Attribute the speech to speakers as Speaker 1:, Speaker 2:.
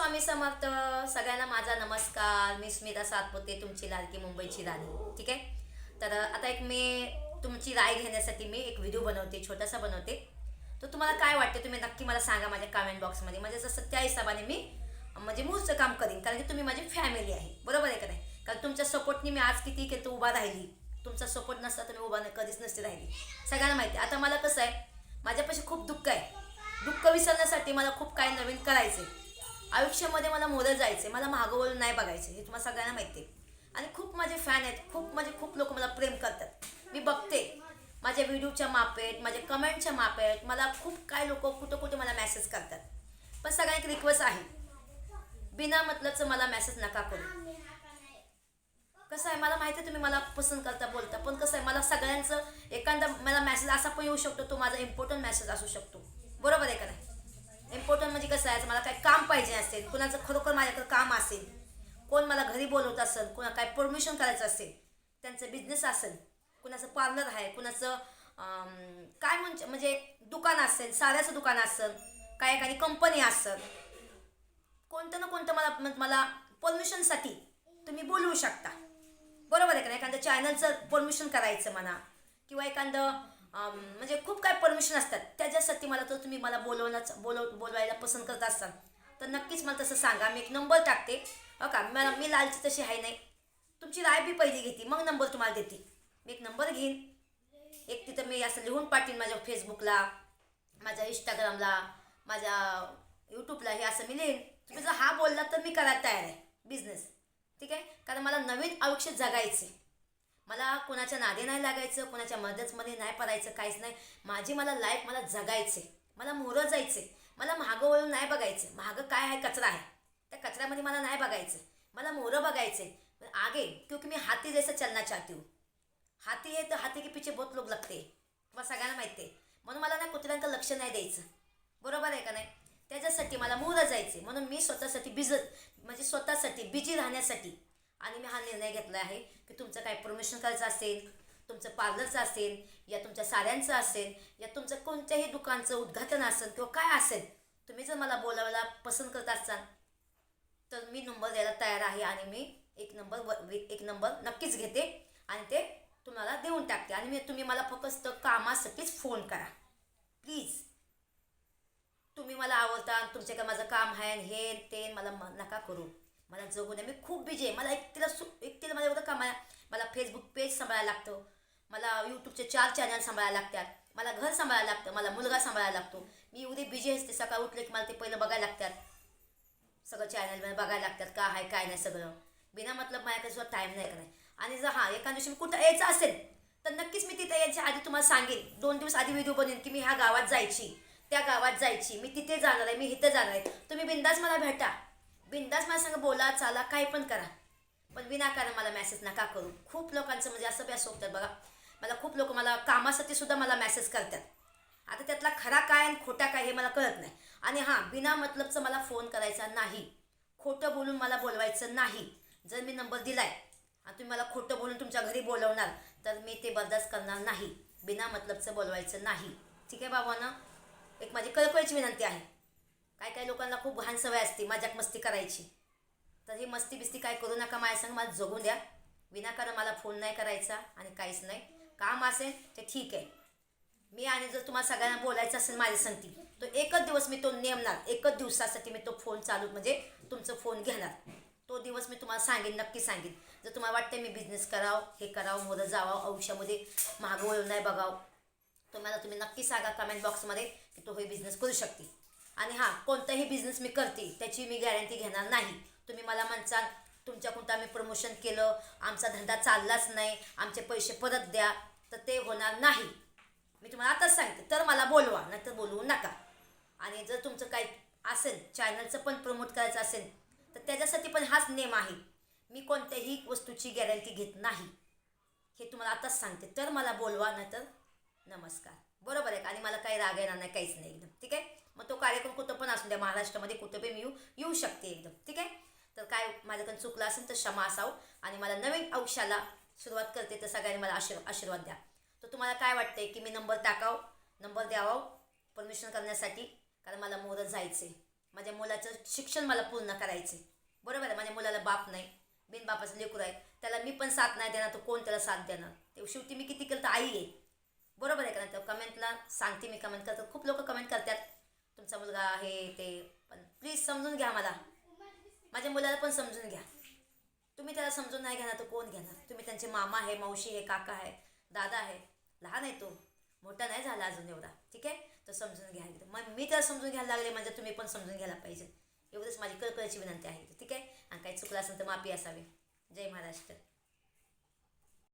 Speaker 1: स्वामी समर्थ सगळ्यांना माझा नमस्कार. मी स्मिता सातपुते तुमची लाडकी मुंबईची राणी. ठीक आहे? तर आता एक मी तुमची राय घेण्यासाठी मी एक व्हिडिओ बनवते छोटासा बनवते. तर तुम्हाला काय वाटते तुम्ही नक्की मला सांगा माझ्या कमेंट बॉक्समध्ये म्हणजे जसं त्या हिशोबाने मी म्हणजे मूळचं काम करीन. कारण की तुम्ही माझी फॅमिली आहे. बरोबर आहे का नाही? कारण तुमच्या सपोर्टनी मी आज किती केलं उभा राहिली. तुमचा सपोर्ट नसता तुम्ही उभा कधीच नसते राहिली. सगळ्यांना माहिती आहे. आता मला कसं आहे माझ्यापाशी खूप दुःख आहे. दुःख विसरण्यासाठी मला खूप काही नवीन करायचं आहे आयुष्यामध्ये मला मोरं आहे मला मागं वळून नाही बघायचे हे तुम्हाला सगळ्यांना माहिती आहे आणि खूप माझे फॅन आहेत खूप म्हणजे खूप लोक मला प्रेम करतात. मी बघते. माझ्या व्हिडिओच्या मापेत माझ्या कमेंटच्या मापेत मला खूप काय लोक कुठं कुठे मला मेसेज करतात. पण सगळ्यांना एक रिक्वेस्ट आहे. बिना मतलबचं मला मेसेज नका करू. कसं आहे मला माहिती आहे तुम्ही मला पसंत करता बोलता पण कसं आहे मला सगळ्यांचं एखादा मला मेसेज असा पण येऊ शकतो तो माझा इम्पॉर्टंट मेसेज असू शकतो. बरोबर आहे का नाही? इम्पॉर्टंट म्हणजे कसं आहे मला काय काम पाहिजे असेल कुणाचं खरोखर माझ्याकडं काम असेल कोण मला घरी बोलवत असेल कुणा काय परमिशन करायचं असेल त्यांचं बिझनेस असेल कुणाचं पार्लर आहे कुणाचं काय म्हणजे म्हणजे दुकान असेल साऱ्याचं दुकान असेल काय एखादी कंपनी असेल कोणतं ना कोणतं मला म्हणजे मला परमिशनसाठी तुम्ही बोलवू शकता. बरोबर आहे का एखादं चॅनलचं परमिशन करायचं म्हणा किंवा एखादं म्हणजे खूप काय परमिशन असतात. त्याच्यासाठी मला तर तुम्ही मला बोलवण्याच बोलव बोलवायला पसंत करत असाल तर नक्कीच मला तसं सांगा. मी एक नंबर टाकते. हो का? मला मी लालची तशी आहे नाही. तुमची राय बी पहिली घेते. मग नंबर तुम्हाला देते. मी एक नंबर घेईन. एक तिथं मी असं लिहून पाठवीन माझ्या फेसबुकला माझ्या इंस्टाग्रामला माझ्या यूट्यूबला हे असं मी लिहीन. तुम्ही जर हा बोलला तर मी करायला तयार आहे. बिझनेस ठीक आहे? कारण मला नवीन आयुष्य जगायचे मला कोणाच्या नादी नाही लागायचं कोणाच्या मदतमध्ये नाही पडायचं काहीच नाही. माझी मला लाईफ मला जगायचे मला मोरं जायचे मला मागं वळून नाही बघायचं. मागं काय आहे? कचरा आहे. त्या कचऱ्यामध्ये मला नाही बघायचं मला मोरं बघायचे आगे क्योंकि मी हाती जैसा चलना चाहती हूँ. हाती आहे तर हाती के पीछे बहुत लोक लागते तुम्हाला सगळ्यांना माहिती आहे. म्हणून मला ना कुत्र्यांचं लक्ष नाही द्यायचं. बरोबर आहे का नाही? त्याच्यासाठी मला मोरं जायचे म्हणून मी स्वतःसाठी बिज म्हणजे स्वतःसाठी बिजी राहण्यासाठी आणि मी हा निर्णय घेतला आहे की तुमचं काय प्रमोशन करायचं असेल तुमचं पार्लरचं असेल या तुमच्या साड्यांचं असेल या तुमचं कोणत्याही दुकानचं उद्घाटन असेल किंवा काय असेल तुम्ही जर मला बोलावायला पसंत करत असाल तर मी नंबर द्यायला तयार आहे आणि मी एक नंबर व- एक नंबर नक्कीच घेते आणि ते तुम्हाला देऊन टाकते. आणि मी तुम्ही मला फक्त कामासाठीच फोन करा. प्लीज तुम्ही मला आवडता तुमच्याकडे माझं काम आहे हे ते मला म- नका करू. मला जगू द्या मी खूप बिजी आहे. मला एकटीला सु एकटीला मला एवढं काम मला फेसबुक पेज सांभाळायला लागतं. मला यूट्यूबचे चार चॅनल सांभाळायला लागतात. मला घर सांभाळायला लागतं. मला मुलगा सांभाळायला लागतो. मी एवढी बिजी असते सकाळ उठले की मला ते पहिलं बघायला लागतात. सगळं चॅनल बघायला लागतात का आहे काय नाही सगळं. बिना मतलब माझ्याकडे सुद्धा टाईम नाही का नाही आणि जर हां एका दिवशी मी कुठं यायचं असेल तर नक्कीच मी तिथे यायच्या आधी तुम्हाला सांगेन. दोन दिवस आधी व्हिडिओ बनवेन की मी ह्या गावात जायची. त्या गावात जायची. मी तिथे जाणार आहे. मी इथे जाणार आहे. तुम्ही बिंदास मला भेटा. बिंदास मला सांगा बोला चाला काय पण करा. पण विनाकारण मला मॅसेज नका करू. खूप लोकांचं म्हणजे असं बी होतात बघा. मला खूप लोक मला कामासाठी सुद्धा मला मेसेज करतात. आता त्यातला खरा काय आणि खोटा काय हे मला कळत नाही. आणि हां बिना मतलबचं मला फोन करायचा नाही. खोटं बोलून मला बोलवायचं नाही. जर मी नंबर दिलाय आणि तुम्ही मला खोटं बोलून तुमच्या घरी बोलवणार तर मी ते बर्दास्त करणार नाही. बिना मतलबचं बोलवायचं नाही. ठीक आहे बाबांना? एक माझी कळकळीची विनंती आहे. काय काय लोकांना खूप घाण सवय असते मजाक मस्ती करायची. तर ही मस्ती बिस्ती काय करू नका माझ्या संग मला जगून द्या. विनाकारण मला फोन नाही करायचा आणि काहीच नाही. काम असेल ते ठीक आहे. मी आणि जर तुम्हाला सगळ्यांना बोलायचं असेल माझ्या सांगती तर एकच दिवस मी तो नेमणार. एकच दिवसासाठी मी तो फोन चालू म्हणजे तुमचं फोन घेणार. तो दिवस मी तुम्हाला सांगेन नक्की सांगेन. जर तुम्हाला वाटते मी बिझनेस करावं हे करावं मोदं जावं आयुष्यामध्ये मागं वळून नाही बघावं तुम्हाला तुम्ही नक्की सांगा कमेंट बॉक्समध्ये की तो हे बिझनेस करू शकते आणि हां कोणताही बिझनेस मी करते त्याची मी गॅरंटी घेणार नाही. तुम्ही मला म्हणसाल तुमच्याकडून आम्ही प्रमोशन केलं आमचा धंदा चाललाच नाही आमचे पैसे परत द्या. तर ते होणार नाही. मी तुम्हाला आताच सांगते तर मला बोलवा नाहीतर बोलवू नका. आणि जर तुमचं काही असेल चॅनलचं पण प्रमोट करायचं असेल तर त्याच्यासाठी पण हाच नेम आहे. मी कोणत्याही वस्तूची गॅरंटी घेत नाही. हे तुम्हाला आताच सांगते तर मला बोलवा नाहीतर नमस्कार. बरोबर आहे का? आणि मला काही राग येणार नाही काहीच नाही एकदम ठीक आहे? मग तो कार्यक्रम कुठं पण असू द्या महाराष्ट्रामध्ये कुठं पण मी येऊ येऊ शकते एकदम. ठीक आहे? तर काय माझ्याकडून चुकलं असेल तर क्षमा असावं आणि मला नवीन अंशाला सुरुवात करते तर सगळ्यांनी मला आशीर् आशीर्वाद द्या. तर तुम्हाला काय वाटतंय की मी नंबर टाकाव? नंबर द्यावा? परमिशन करण्यासाठी? कारण मला मोहरत जायचे. माझ्या मुलाचं शिक्षण मला पूर्ण करायचे. बरोबर आहे? माझ्या मुलाला बाप नाही. बिन बापाचं लेकरू आहे. त्याला मी पण साथ नाही देणार तर कोण त्याला साथ देणार? ते शेवटी मी किती केलं तर आई आहे. बरोबर आहे का नाही? तर कमेंटला सांगते मी कमेंट करतात. खूप लोक कमेंट करतात. तुमचा मुलगा आहे ते पण प्लीज समजून घ्या मला. माझ्या मुलाला पण समजून घ्या. तुम्ही त्याला समजून नाही घेणार तर कोण घेणार? तुम्ही त्यांचे मामा आहे मावशी आहे काका आहे दादा आहे. लहान आहे तो. मोठा नाही झाला अजून एवढा. ठीक आहे? तो समजून घ्या मग मी त्याला समजून घ्यायला लागले म्हणजे तुम्ही पण समजून घ्यायला पाहिजे. एवढंच माझी कळकळीची विनंती आहे. ठीक आहे? आणि काही चुकलं असेल तर माफी असावी. जय महाराष्ट्र.